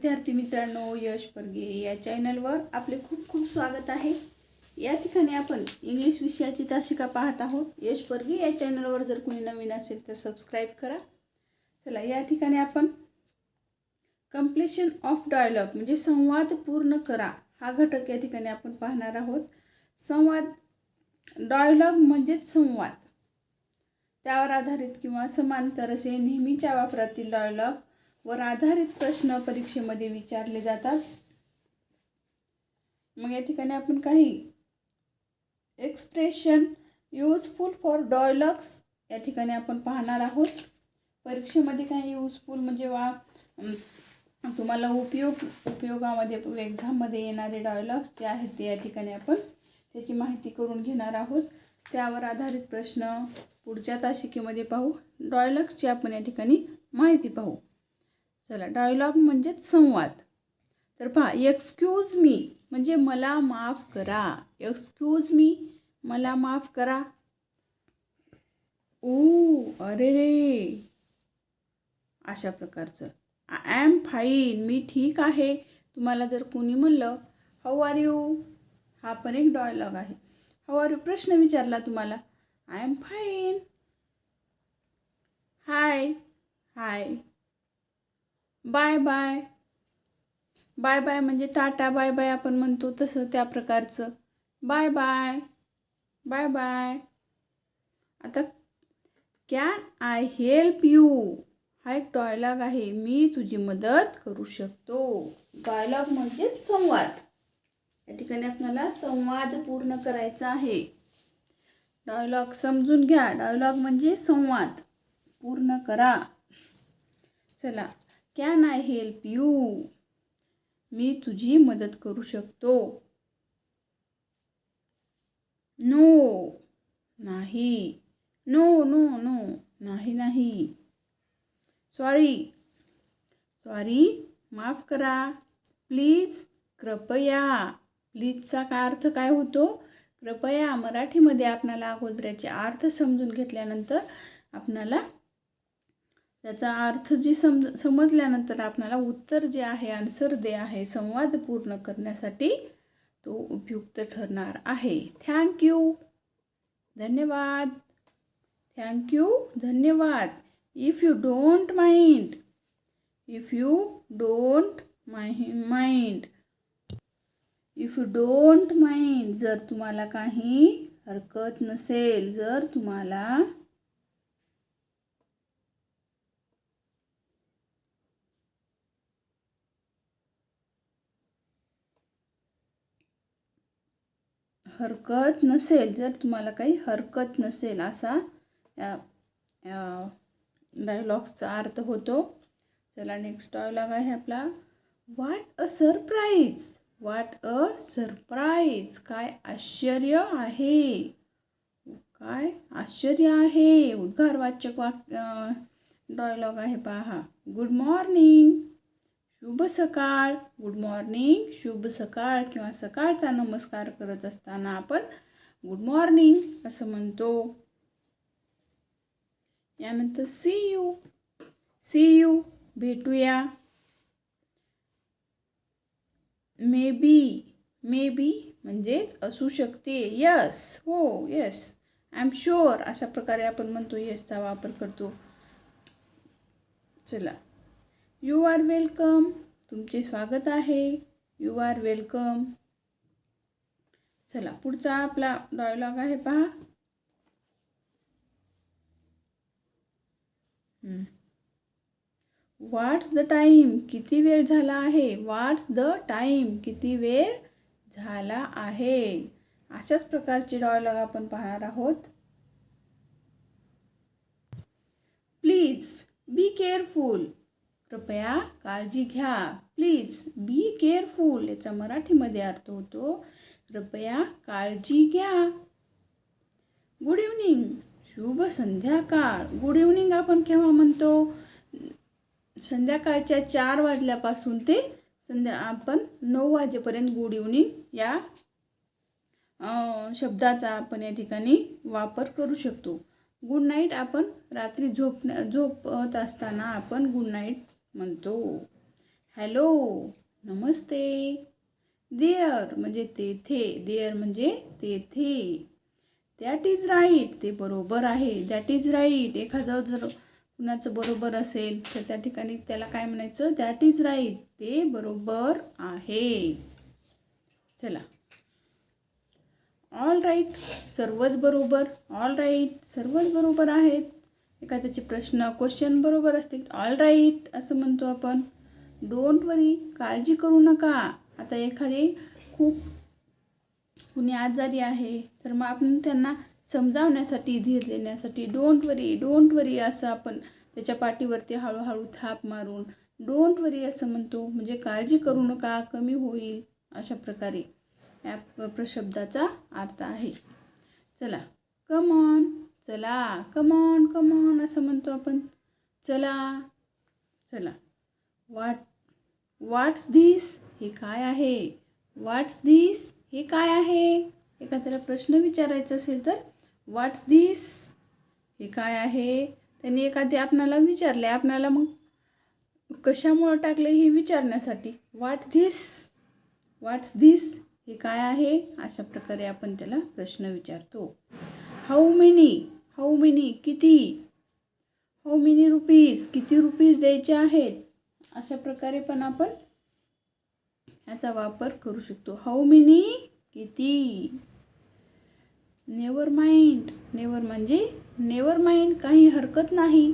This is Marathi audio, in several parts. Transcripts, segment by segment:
विद्यार्थी मित्रांनो यश परगे या चॅनलवर आपले खूप खूप स्वागत आहे. या ठिकाणी आपण इंग्लिश विषयाची तासिका पाहत आहोत. यश परगे या चॅनलवर जर कोणी नवीन असेल तर सबस्क्राईब करा. चला या ठिकाणी आपण कम्प्लिशन ऑफ डायलॉग म्हणजे संवाद पूर्ण करा हा घटक या ठिकाणी आपण पाहणार आहोत. संवाद डायलॉग म्हणजेच संवाद. त्यावर आधारित किंवा समांतर असे नेहमीच्या वापरातील डायलॉग वर आधारित प्रश्न परीक्षेमध्ये विचारले जातात. मग या ठिकाणी आपण काही एक्सप्रेशन यूजफुल फॉर डायलॉग्स या ठिकाणी आपण पाहणार आहोत. परीक्षेमध्ये काही यूजफुल म्हणजे वा तुम्हाला उपयोग उपयोगामध्ये एक्झाममध्ये येणारे डॉयलॉग्स जे आहेत ते या ठिकाणी आपण त्याची माहिती करून घेणार आहोत. त्यावर आधारित प्रश्न पुढच्या तासिकेमध्ये पाहू. डॉयलॉग्सची आपण या ठिकाणी माहिती पाहू. चला डायलॉग म्हणजेच संवाद. तर पहा एक्सक्यूज मी म्हणजे मला माफ करा. एक्सक्यूज मी मला माफ करा. ओ अरे रे. अशा प्रकारचं. आय ॲम फाईन मी ठीक आहे. तुम्हाला जर कोणी म्हणलं हाऊ आर यू हा पण एक डायलॉग आहे. हाऊ आर यू प्रश्न विचारला तुम्हाला. I am fine hi hi bye bye. Bye bye म्हणजे टाटा बाय बाय आपण म्हणतो तसं त्या प्रकारचं. Bye bye. Bye bye. आता कॅन आय हेल्प यू हा एक डायलॉग आहे. मी तुझी मदत करू शकतो. डायलॉग म्हणजेच संवाद. या ठिकाणी आपल्याला संवाद पूर्ण करायचा आहे. डायलॉग समजून घ्या. डायलॉग म्हणजे संवाद. पूर्ण करा. चला. कॅन आय हेल्प यू मी तुझी मदत करू शकतो. नो नाही. नो नो नो नाही नाही. सॉरी सॉरी माफ करा. प्लीज कृपया. प्लीजचा काय अर्थ काय होतो? कृपया मराठीमध्ये आपणाला अगोदराचे अर्थ समजून घेतल्यानंतर आपणाला त्याचा अर्थ जी समज समजल्यानंतर आपणाला उत्तर जे आहे आन्सर दे आहे संवाद पूर्ण करण्यासाठी तो उपयुक्त ठरणार आहे. थँक्यू धन्यवाद. थँक्यू धन्यवाद. If you don't mind if you don't my mind if you don't mind जर तुम्हाला काही हरकत नसेल जर तुम्हाला हरकत नसेल जर तुम्हाला काही हरकत नसेल असा या डायलॉग्सचा अर्थ होतो. चला नेक्स्ट डायलॉग आहे आपला. वाट अ सरप्राईज वाट अ सरप्राईज काय आश्चर्य आहे. काय आश्चर्य आहे. उद्गारवाचक वाक डायलॉग आहे पहा. गुड मॉर्निंग शुभ सकाळ. गुड मॉर्निंग शुभ सकाळ किंवा सकाळचा नमस्कार करत असताना आपण गुड मॉर्निंग असं म्हणतो. यानंतर सी यू सी यू भेटूया. मे बी मे बी म्हणजेच असू शकते. यस हो. यस आय एम शुअर अशा प्रकारे आपण म्हणतो यसचा वापर करतो. चला. यू आर वेलकम तुमचे स्वागत आहे. यू आर वेलकम चला पुढचा आपला डायलॉग आहे पहा. व्हॉट्स द टाईम किती वेळ झाला आहे? व्हॉट्स द टाईम किती वेळ झाला आहे? अशाच प्रकारचे डायलॉग आपण पाहणार आहोत. प्लीज बी केअरफुल कृपया काळजी घ्या. प्लीज बी केअरफुल याचा मराठीमध्ये अर्थ होतो कृपया काळजी घ्या. गुड इव्हनिंग शुभ संध्याकाळ. गुड इव्हनिंग आपण केव्हा म्हणतो? संध्याकाळच्या चार वाजल्यापासून ते संध्या आपण नऊ वाजेपर्यंत गुड इव्हनिंग या शब्दाचा आपण या ठिकाणी वापर करू शकतो. गुड नाईट आपण रात्री झोपण्या झोपत असताना आपण गुड नाईट म्हणतो हॅलो नमस्ते. देअर म्हणजे तेथे देअर म्हणजे तेथे. दॅट इज राईट ते बरोबर आहे. दॅट इज राईट एखादं जर कुणाचं बरोबर असेल तर त्या ठिकाणी त्याला काय म्हणायचं? दॅट इज राईट ते बरोबर आहे. चला. ऑल राईट सर्वच बरोबर. ऑल राईट सर्वच बरोबर आहेत. एखाद्याचे प्रश्न क्वेश्चन बरोबर असतील. ऑल राईट असं म्हणतो आपण. डोंट वरी काळजी करू नका. आता एखादे खूप कुणी आजारी आहे तर मग आपण त्यांना समजावण्यासाठी धीर देण्यासाठी डोंट वरी डोंट वरी असं आपण त्याच्या पाठीवरती हळूहळू थाप मारून डोंट वरी असं म्हणतो. म्हणजे काळजी करू नका कमी होईल अशा प्रकारे. या प्रशब्दाचा अर्थ आहे. चला कम ऑन चला कमॉन कमॉन असं म्हणतो आपण. चला चला. वाट वाट्स धीस हे काय आहे? वाट्स धीस हे काय आहे? एखाद्याला प्रश्न विचारायचा असेल तर वाट्स धीस हे काय आहे? त्यांनी एखादे आपणाला विचारले आपणाला मग कशामुळं टाकलं हे विचारण्यासाठी? वाट धीस वाट्स धीस हे काय आहे? अशा प्रकारे आपण त्याला प्रश्न विचारतो. हाऊ मेनी हो हाऊ मेनी किती? हो हाऊ मेनी रुपीज किती रुपीज द्यायचे आहेत? अशा प्रकारे पण आपण ह्याचा वापर करू शकतो. हो हाऊ मेनी किती? नेवर माइंड नेवर म्हणजे नेवर माइंड काही हरकत नाही.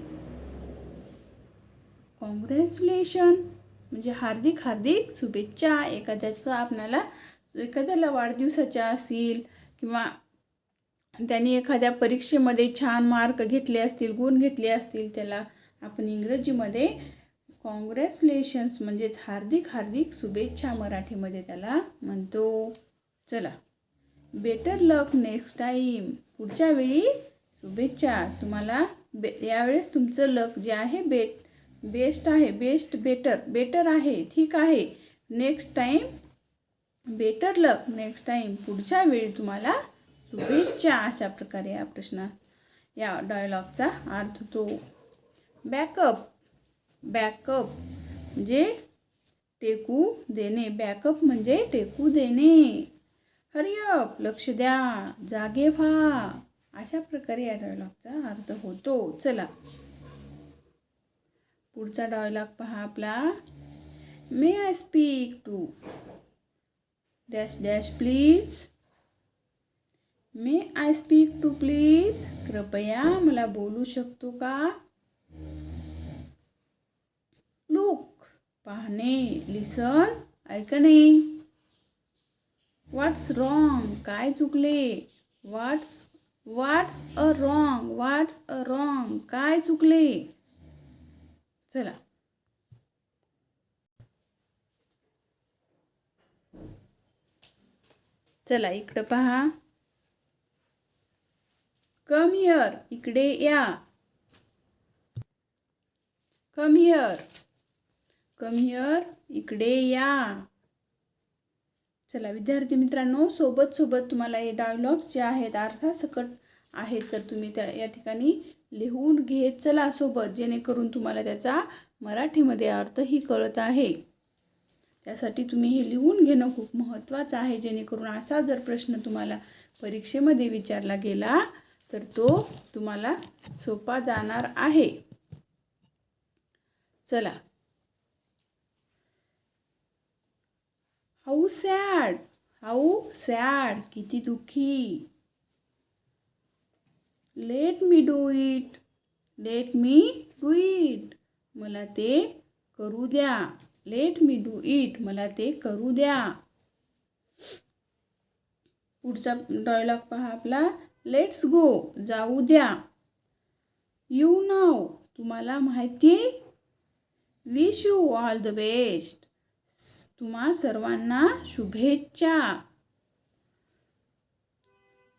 कॉंग्रॅच्युलेशन म्हणजे हार्दिक हार्दिक शुभेच्छा. एखाद्याचं आपणाला एखाद्याला वाढदिवसाच्या असतील किंवा त्यांनी एखाद्या परीक्षेमध्ये छान मार्क घेतले असतील गुण घेतले असतील त्याला आपण इंग्रजीमध्ये कॉंग्रॅच्युलेशन्स म्हणजेच हार्दिक हार्दिक शुभेच्छा मराठीमध्ये त्याला म्हणतो. चला. बेटर लक नेक्स्ट टाईम पुढच्या वेळी शुभेच्छा. तुम्हाला बे यावेळेस तुमचं लक जे आहे बेट बेस्ट आहे. बेस्ट बेटर बेटर आहे. ठीक आहे. Next time better luck next time पुढच्या वेळी तुम्हाला शुभेच्छा अशा प्रकारे या प्रश्नात या डायलॉगचा अर्थ होतो बॅकअप बॅकअप म्हणजे टेकू देणे. बॅकअप म्हणजे टेकू देणे. हरिअप लक्ष द्या जागे व्हा. अशा प्रकारे या डायलॉगचा अर्थ होतो. चला. पुढचा डायलॉग पहा आपला. May I speak to dash dash please may I speak to please कृपया मला बोलू शकतो का? लुक पाहणे लिसन ऐकणे. व्हॉट्स रॉंग काय चुकले? व्हॉट्स व्हॉट्स a wrong what's a wrong काय चुकले? चला. चला इकडं पहा. कम हिअर इकडे या. कम हिअर कम हिअर इकडे या. चला विद्यार्थी मित्रांनो सोबत सोबत तुम्हाला हे डायलॉग्स जे आहेत अर्थासकट आहेत तर तुम्ही त्या या ठिकाणी लिहून घेत चला सोबत जेणेकरून तुम्हाला त्याचा मराठीमध्ये अर्थही कळत आहे. त्यासाठी तुम्ही हे लिहून घेणं खूप महत्त्वाचं आहे जेणेकरून असा जर प्रश्न तुम्हाला परीक्षेमध्ये विचारला गेला तर तो तुम्हाला सोपा जाणार आहे. चला. हाऊ सॅड हाऊ सॅड किती दुःखी. Let me do it let me do it मला ते करू द्या. लेट मी डू इट मला ते करू द्या. पुढचा डायलॉग पहा आपला. लेट्स गो जाऊ द्या. यू नाव तुम्हाला माहिती? आहे wish you all the best तुम्हा सर्वांना शुभेच्छा.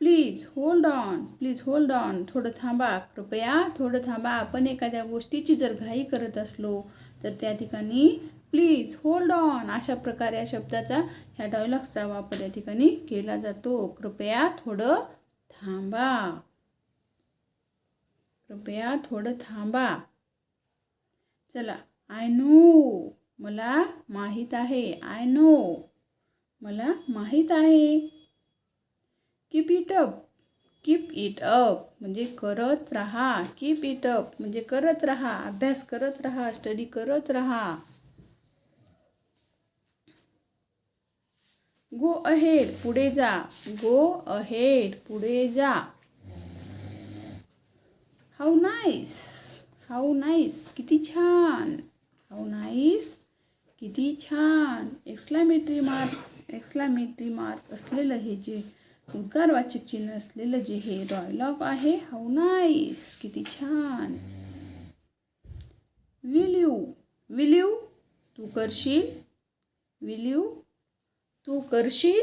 Please hold on please hold on थोडं थांबा. कृपया थोडं थांबा. आपण एखाद्या गोष्टीची जर घाई करत असलो तर त्या ठिकाणी प्लीज होल्ड ऑन अशा प्रकारे या शब्दाचा ह्या डायलॉग्सचा वापर या ठिकाणी केला जातो. कृपया थोडं थांबा. कृपया थोडं थांबा. चला आय नो मला माहीत आहे. आय नो मला माहीत आहे. Keep it up keep it up म्हणजे करत राहा. कीप इट अप म्हणजे करत राहा. अभ्यास करत राहा. स्टडी करत राहा. गो अहेड पुढे जा. गो अहेड पुढे जा. हाऊ नाईस हाऊ नाईस किती छान. हाऊ नाईस किती छान. एक्स्लामेट्री मार्क्स एक्स्लामेट्री मार्क असलेलं हे जे उद्गारवाचक चिन्ह असलेलं जे हे डॉयलॉग आहे हाऊ नाईस किती छान. विल यू विल यू तू करशील? विल यू तू करशील?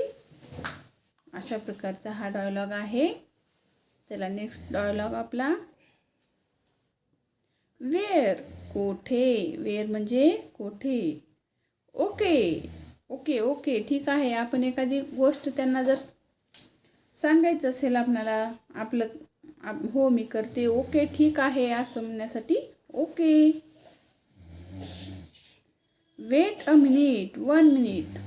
अशा प्रकारचा हा डायलॉग आहे. चला नेक्स्ट डायलॉग आपला. वेअर कोठे? वेअर म्हणजे कोठे? ओके ओके ओके ठीक आहे. आपण एखादी गोष्ट त्यांना जर सांगायचं असेल आपल्याला आपलं आप- हो मी करते. ओके ठीक आहे. असं म्हणण्यासाठी okay wait a minute one minute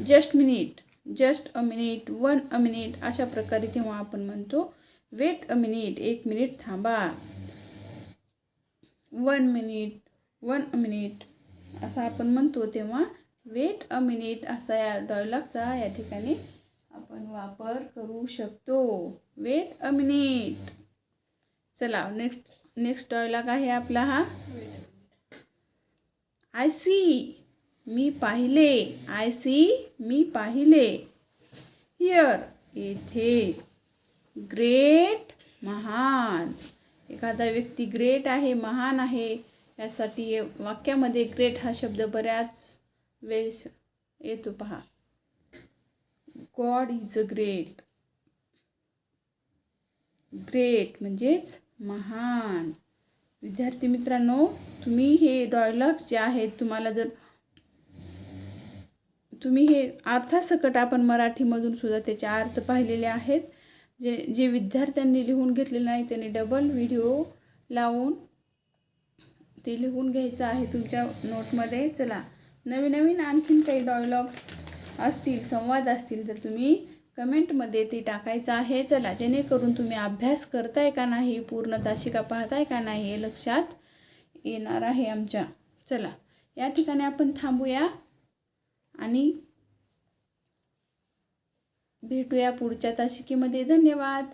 just minute just a minute one a minute अशा प्रकारे तेव्हा आपण म्हणतो. वेट अ मिनिट एक मिनिट थांबा. One minute one a minute असं आपण म्हणतो तेव्हा. वेट अ मिनिट असा या डायलॉगचा या ठिकाणी आपण वापर करू शकतो. Wait a minute. चला नेक्स्ट नेक्स्ट डायलॉग आहे आपला हा. आय सी मी पाहिले. आय सी मी पाहिले. हिअर येथे ग्रेट महान. एखादा व्यक्ती ग्रेट आहे महान आहे यासाठी वाक्यामध्ये ग्रेट हा शब्द बऱ्याच वेळेस येतो पहा. God is a great great म्हणजेच महान. विद्यार्थी मित्रांनो तुम्ही हे डॉयलॉग्स जे आहेत तुम्हाला जर तुम्ही हे अर्थासकट आपण मराठीमधून सुद्धा त्याचे अर्थ पाहिलेले आहेत. जे जे विद्यार्थ्यांनी लिहून घेतलेलं नाही त्यांनी डबल व्हिडिओ लावून ते लिहून घ्यायचं आहे तुमच्या नोटमध्ये चला नवीन नवीन आणखीन काही डायलॉग्स असतील संवाद असतील तर तुम्ही कमेंटमध्ये ते टाकायचं आहे. चला जेणेकरून तुम्ही अभ्यास करताय का नाही पूर्ण तासिका पाहताय का नाही हे लक्षात येणार आहे आमच्या. चला या ठिकाणी आपण थांबूया. आणि भेटूया पुढच्या तासिकेमध्ये. धन्यवाद.